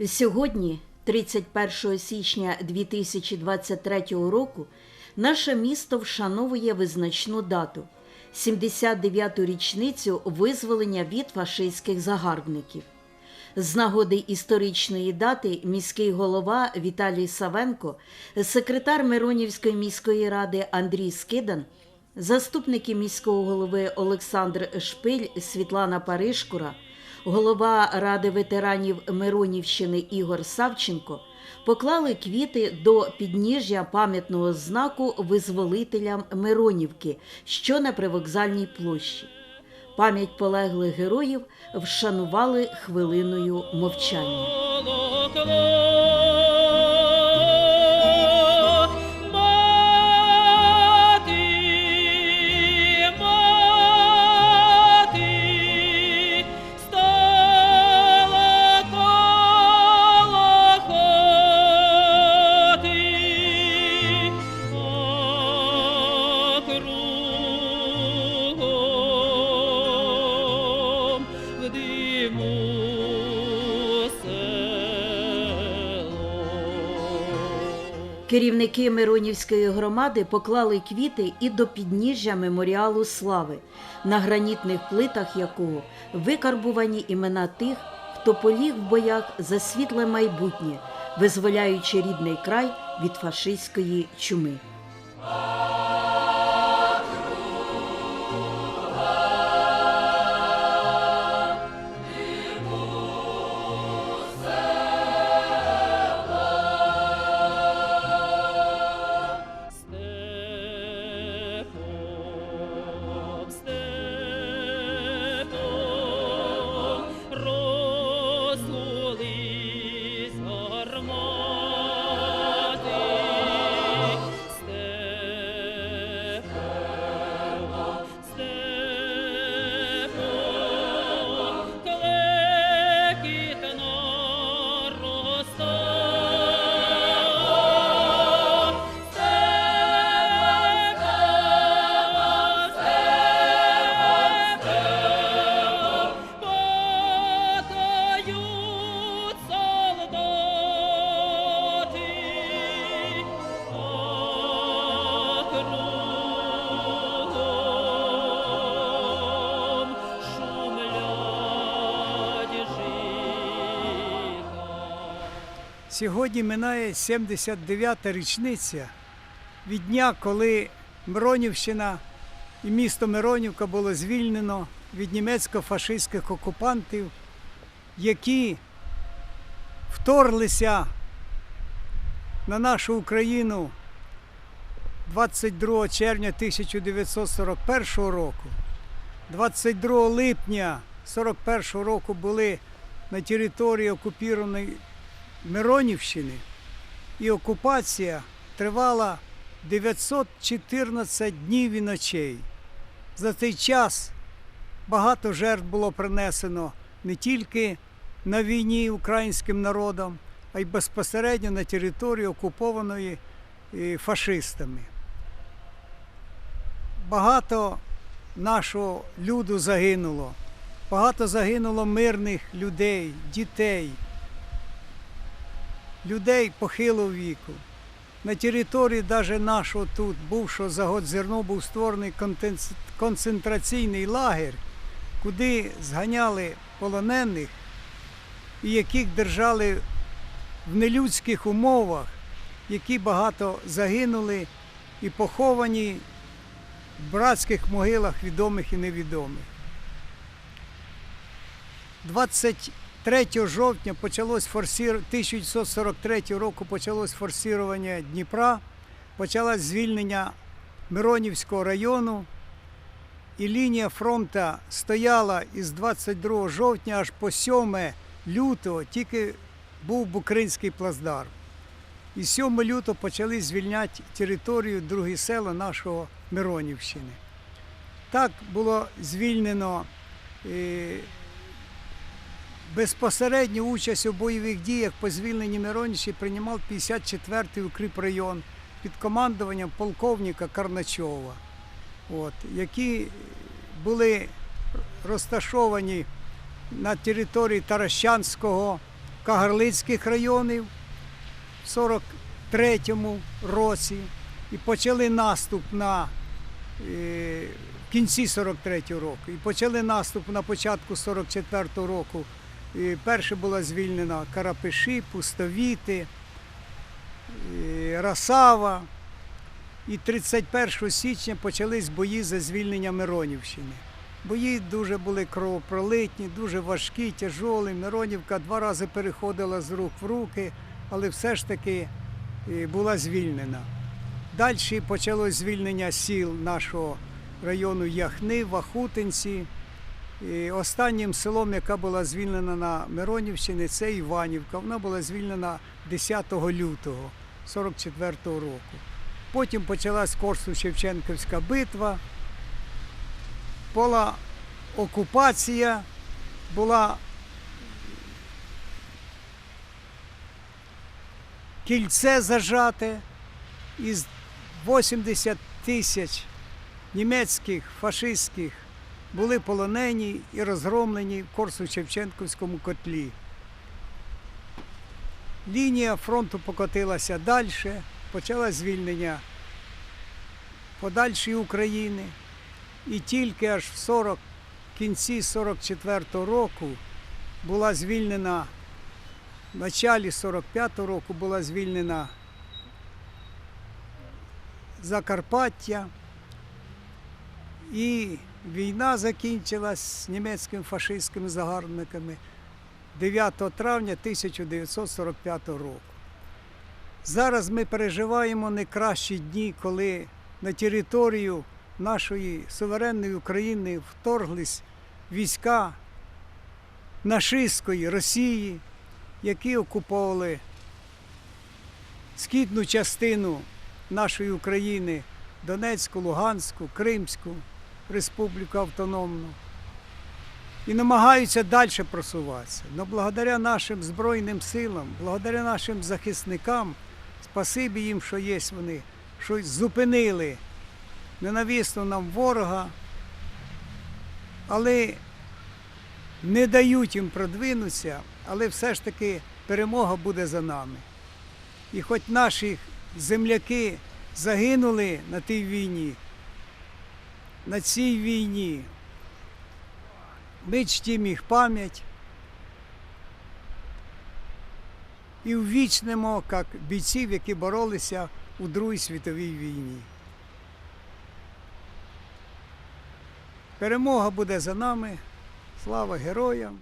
Сьогодні, 31 січня 2023 року, наше місто вшановує визначну дату 79-ту річницю визволення від фашистських загарбників. З нагоди історичної дати міський голова Віталій Савенко, секретар Миронівської міської ради Андрій Скидан, заступники міського голови Олександр Шпиль, Світлана Паришкура, голова Ради ветеранів Миронівщини Ігор Савченко поклали квіти до підніжжя пам'ятного знаку визволителям Миронівки, що на привокзальній площі. Пам'ять полеглих героїв вшанували хвилиною мовчання. Керівники Миронівської громади поклали квіти і до підніжжя меморіалу слави, на гранітних плитах якого викарбувані імена тих, хто поліг в боях за світле майбутнє, визволяючи рідний край від фашистської чуми. Сьогодні минає 79-та річниця від дня, коли Миронівщина і місто Миронівка було звільнено від німецько-фашистських окупантів, які вторглися на нашу Україну 22 червня 1941 року. 22 липня 1941 року були на території окупованої Миронівщини, і окупація тривала 914 днів і ночей. За цей час багато жертв було принесено не тільки на війні українським народом, а й безпосередньо на території окупованої е, фашистами. Багато нашого люду загинуло, багато загинуло мирних людей, дітей людей похилого віку. На території навіть нашого тут бувшого загодзерно був створений концентраційний лагерь, куди зганяли полонених і яких держали в нелюдських умовах, які багато загинули і поховані в братських могилах відомих і невідомих. 23 жовтня почалось форсір... 1943 року почалось форсування Дніпра, почалось звільнення Миронівського району, і лінія фронту стояла із 22 жовтня аж по 7 лютого, тільки був Букринський плацдарм. І 7 лютого почали звільняти територію другі села нашого Миронівщини. Так було звільнено е, безпосередню участь у бойових діях по звільненні Миронівщини приймав 54-й укріпрайон під командуванням полковника Карначова, от, які були розташовані на території Таращанського Кагарлицьких районів в 43-му році і почали наступ на е, в кінці 43-го року. І почали наступ на початку 44-го року. І перше була звільнена Карапиші, Пустовіти, Расава. І 31 січня почались бої за звільнення Миронівщини. Бої дуже були кровопролитні, дуже важкі, тяжолі. Миронівка два рази переходила з рук в руки, але все ж таки була звільнена. Далі почалось звільнення сіл нашого району Яхни, Вахутинці. І останнім селом, яка була звільнена на Миронівщині, це Іванівка. Вона була звільнена 10 лютого 44-го року. Потім почалась Корсу-Шевченківська битва, була окупація, була кільце зажате із 80 тисяч німецьких фашистських були полонені і розгромлені в Корсу-Шевченківському котлі. Лінія фронту покотилася далі, почалось звільнення подальшої України. І тільки аж в 40, кінці 44-го року була звільнена, в началі 45-го року була звільнена Закарпаття. І війна закінчилась з німецькими фашистськими загарбниками 9 травня 1945 року. Зараз ми переживаємо найкращі дні, коли на територію нашої суверенної України вторглись війська нашистської Росії, які окуповували східну частину нашої України, Донецьку, Луганську, Кримську Республіку Автономну. І намагаються далі просуватися. Но благодаря нашим Збройним силам, благодаря нашим захисникам, спасибі їм, що є вони, що зупинили ненависну нам ворога, але не дають їм продвинутися, але все ж таки перемога буде за нами. І хоч наші земляки загинули на тій війні, на цій війні, ми чтім їх пам'ять і ввічнемо як бійців, які боролися у Другій світовій війні. Перемога буде за нами. Слава героям!